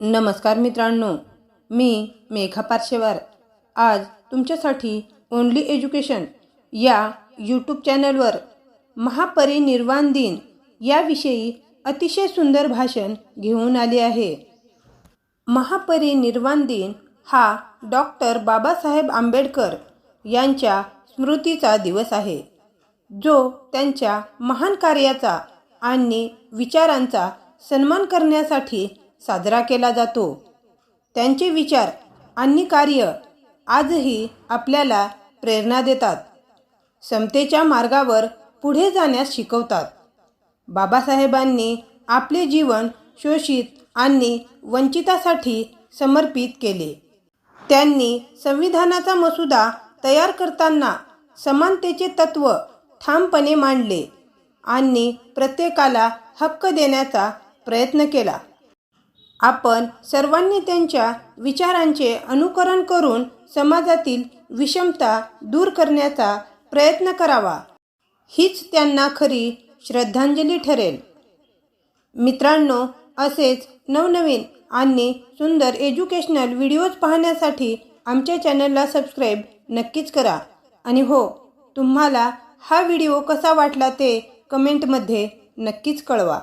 नमस्कार मित्रांनो मी मेघा पारशेवार. आज तुमच्यासाठी ओनली एज्युकेशन या यूट्यूब चॅनलवर महापरिनिर्वाण दिन याविषयी अतिशय सुंदर भाषण घेऊन आले आहे. महापरिनिर्वाण दिन हा डॉक्टर बाबासाहेब आंबेडकर यांच्या स्मृतीचा दिवस आहे जो त्यांच्या महान कार्याचा आणि विचारांचा सन्मान करण्यासाठी साजरा केला जातो. त्यांचे विचार आणि कार्य आजही आपल्याला प्रेरणा देतात. समतेच्या मार्गावर पुढे जाण्यास शिकवतात. बाबासाहेबांनी आपले जीवन शोषित आणि वंचितासाठी समर्पित केले. त्यांनी संविधानाचा मसुदा तयार करताना समानतेचे तत्त्व ठामपणे मांडले आणि प्रत्येकाला हक्क देण्याचा प्रयत्न केला. आपण सर्वांनी त्यांच्या विचारांचे अनुकरण करून समाजातील विषमता दूर करण्याचा प्रयत्न करावा. हीच त्यांना खरी श्रद्धांजली ठरेल. मित्रांनो असेच नवनवीन आणि सुंदर एज्युकेशनल व्हिडिओज पाहण्यासाठी आमच्या चॅनलला सबस्क्राईब नक्कीच करा. आणि हो तुम्हाला हा व्हिडिओ कसा वाटला ते कमेंटमध्ये नक्कीच कळवा.